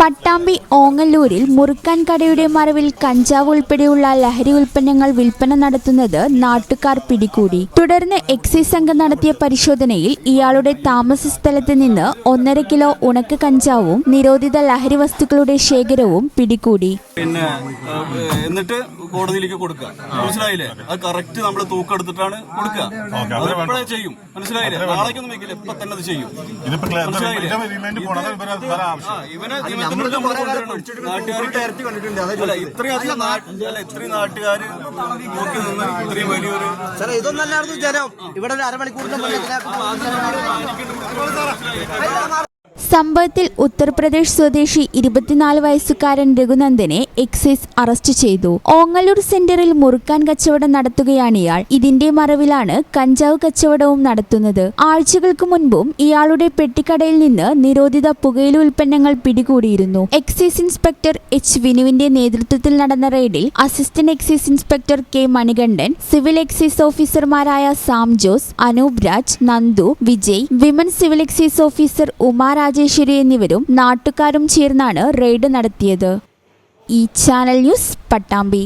പട്ടാമ്പി ഓങ്ങല്ലൂരിൽ മുറുക്കാൻ കടയുടെ മറവിൽ കഞ്ചാവ് ഉൾപ്പെടെയുള്ള ലഹരി ഉൽപ്പന്നങ്ങൾ വിൽപ്പന നടത്തുന്നത് നാട്ടുകാർ പിടികൂടി. തുടർന്ന് എക്സൈസ് സംഘം നടത്തിയ പരിശോധനയിൽ ഇയാളുടെ താമസ സ്ഥലത്ത് നിന്ന് ഒന്നര കിലോ ഉണക്ക കഞ്ചാവും നിരോധിത ലഹരി വസ്തുക്കളുടെ ശേഖരവും പിടികൂടി. പിന്നെ എന്നിട്ട് കോടതിയിലേക്ക് കൊടുക്കുക. മനസ്സിലായില്ലേ? അത് കറക്റ്റ് നമ്മൾ തൂക്കെടുത്തിട്ടാണ് കൊടുക്കുക. ചെയ്യും? മനസ്സിലായില്ലേ? നാളേക്കൊന്നും വെക്കില്ല. ഇപ്പൊ തന്നെ അത് ചെയ്യും. മനസ്സിലായില്ലേ? ഇവനെ ഇത്രയും അധികം നാട്ട്- അല്ല ഇത്രയും നാട്ടുകാർ നോക്കി നിന്ന് ഇത്രയും വലിയൊരു സാറേ ഇതൊന്നല്ലായിരുന്നു ജനം ഇവിടെ ഒരു അരമണിക്കൂറിന്റെ മുന്നേ സംഭവത്തിൽ ഉത്തർപ്രദേശ് സ്വദേശി ഇരുപത്തിനാല് വയസ്സുകാരൻ രഘുനന്ദനെ എക്സൈസ് അറസ്റ്റ് ചെയ്തു. ഓങ്ങല്ലൂർ സെന്ററിൽ മുറുക്കാൻ കച്ചവടം നടത്തുകയാണ് ഇയാൾ. ഇതിന്റെ മറവിലാണ് കഞ്ചാവ് കച്ചവടവും നടത്തുന്നത്. ആഴ്ചകൾക്ക് മുൻപും ഇയാളുടെ പെട്ടിക്കടയിൽ നിന്ന് നിരോധിത പുകയില ഉൽപ്പന്നങ്ങൾ പിടികൂടിയിരുന്നു. എക്സൈസ് ഇൻസ്പെക്ടർ എച്ച് വിനുവിന്റെ നേതൃത്വത്തിൽ നടന്ന റെയ്ഡിൽ assistant excise inspector K Manikandan civil excise ഓഫീസർമാരായ Sam Jose Anoop Raj Nandu Vijay women civil excise officer Uma Rajeswari എന്നിവരും നാട്ടുകാരും ചേർന്നാണ് റെയ്ഡ് നടത്തിയത്. ഈ ചാനൽ ന്യൂസ് പട്ടാമ്പി.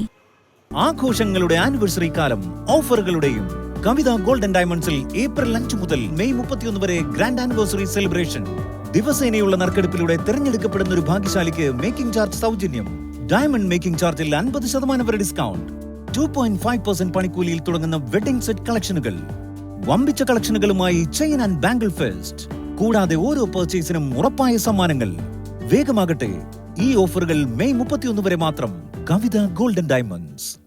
ആഘോഷങ്ങളുടെ ആനിവേഴ്സറി കാലം ഓഫറുകളുടെയും കവിത ഗോൾഡൻ ഡയമണ്ട്സിൽ ഏപ്രിൽ അഞ്ച് മുതൽ മെയ് മുപ്പത്തിയൊന്ന് വരെ ഗ്രാൻഡ് ആനിവേഴ്സറി സെലിബ്രേഷൻ. ദിവസേനയുള്ള നറുക്കെടുപ്പിലൂടെ തിരഞ്ഞെടുക്കപ്പെടുന്ന ഒരു ഭാഗ്യശാലിക്ക് മേക്കിംഗ് ചാർജ് സൗജന്യം. ഡയമണ്ട് മേക്കിംഗ് ചാർജിൽ അൻപത് ശതമാനം വരെ discount. Two point five percent പണിക്കൂലിയിൽ തുടങ്ങുന്ന വെഡിംഗ് സെറ്റ് കളക്ഷനുകൾ. വമ്പിച്ച കളക്ഷനുകളുമായി ചെയിൻ ആൻഡ് ബാംഗിൾ ഫെസ്റ്റ്. കൂടാതെ ഓരോ പർച്ചേസിനും ഉറപ്പായ സമ്മാനങ്ങൾ. വേഗമാകട്ടെ ഈ ഓഫറുകൾ മെയ് മുപ്പത്തിയൊന്ന് വരെ മാത്രം കവിത ഗോൾഡൻ ഡയമണ്ട്സ്.